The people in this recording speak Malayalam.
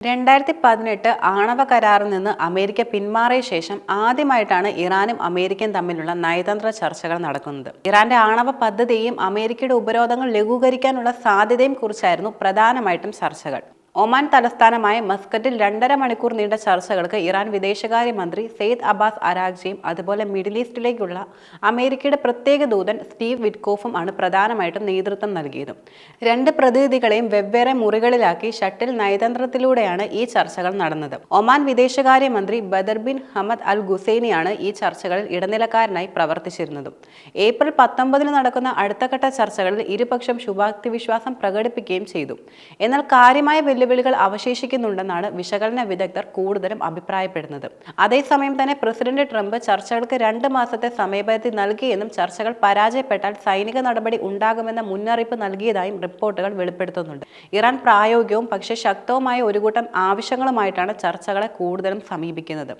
രണ്ടായിരത്തി പതിനെട്ട് ആണവ കരാറിൽ നിന്ന് അമേരിക്ക പിന്മാറിയ ശേഷം ആദ്യമായിട്ടാണ് ഇറാനും അമേരിക്കയും തമ്മിലുള്ള നയതന്ത്ര ചർച്ചകൾ നടക്കുന്നത്. ഇറാന്റെ ആണവ പദ്ധതിയും അമേരിക്കയുടെ ഉപരോധങ്ങൾ ലഘൂകരിക്കാനുള്ള സാധ്യതയും കുറിച്ചായിരുന്നു പ്രധാനമായിട്ടും ചർച്ചകൾ. ഒമാൻ തലസ്ഥാനമായ മസ്കറ്റിൽ രണ്ടര മണിക്കൂർ നീണ്ട ചർച്ചകൾക്ക് ഇറാൻ വിദേശകാര്യമന്ത്രി സെയ്ദ് അബ്ബാസ് അരാഗ്ജിയും അതുപോലെ മിഡിൽ ഈസ്റ്റിലേക്കുള്ള അമേരിക്കയുടെ പ്രത്യേക ദൂതൻ സ്റ്റീവ് വിറ്റ്കോഫും ആണ് പ്രധാനമായിട്ടും നേതൃത്വം നൽകിയത്. രണ്ട് പ്രതിനിധികളെയും വെവ്വേറെ മുറികളിലാക്കി ഷട്ടിൽ നയതന്ത്രത്തിലൂടെയാണ് ഈ ചർച്ചകൾ നടന്നത്. ഒമാൻ വിദേശകാര്യമന്ത്രി ബദർ ബിൻ ഹമദ് അൽ ഗുസൈനിയാണ് ഈ ചർച്ചകളിൽ ഇടനിലക്കാരനായി പ്രവർത്തിച്ചിരുന്നത്. ഏപ്രിൽ പത്തൊമ്പതിന് നടക്കുന്ന അടുത്തഘട്ട ചർച്ചകളിൽ ഇരുപക്ഷം ശുഭാപ്തി വിശ്വാസം പ്രകടിപ്പിക്കുകയും ചെയ്തു. എന്നാൽ കാര്യമായ വെല്ലുവിളികൾ അവശേഷിക്കുന്നുണ്ടെന്നാണ് വിശകലന വിദഗ്ധർ കൂടുതലും അഭിപ്രായപ്പെടുന്നത്. അതേസമയം തന്നെ പ്രസിഡന്റ് ട്രംപ് ചർച്ചകൾക്ക് രണ്ട് മാസത്തെ സമയപരിധി നൽകിയെന്നും ചർച്ചകൾ പരാജയപ്പെട്ടാൽ സൈനിക നടപടി ഉണ്ടാകുമെന്ന മുന്നറിയിപ്പ് നൽകിയതായും റിപ്പോർട്ടുകൾ വെളിപ്പെടുത്തുന്നുണ്ട്. ഇറാൻ പ്രായോഗികവും പക്ഷേ ശക്തവുമായ ഒരു കൂട്ടം ആവശ്യങ്ങളുമായിട്ടാണ് ചർച്ചകളെ കൂടുതലും സമീപിക്കുന്നത്.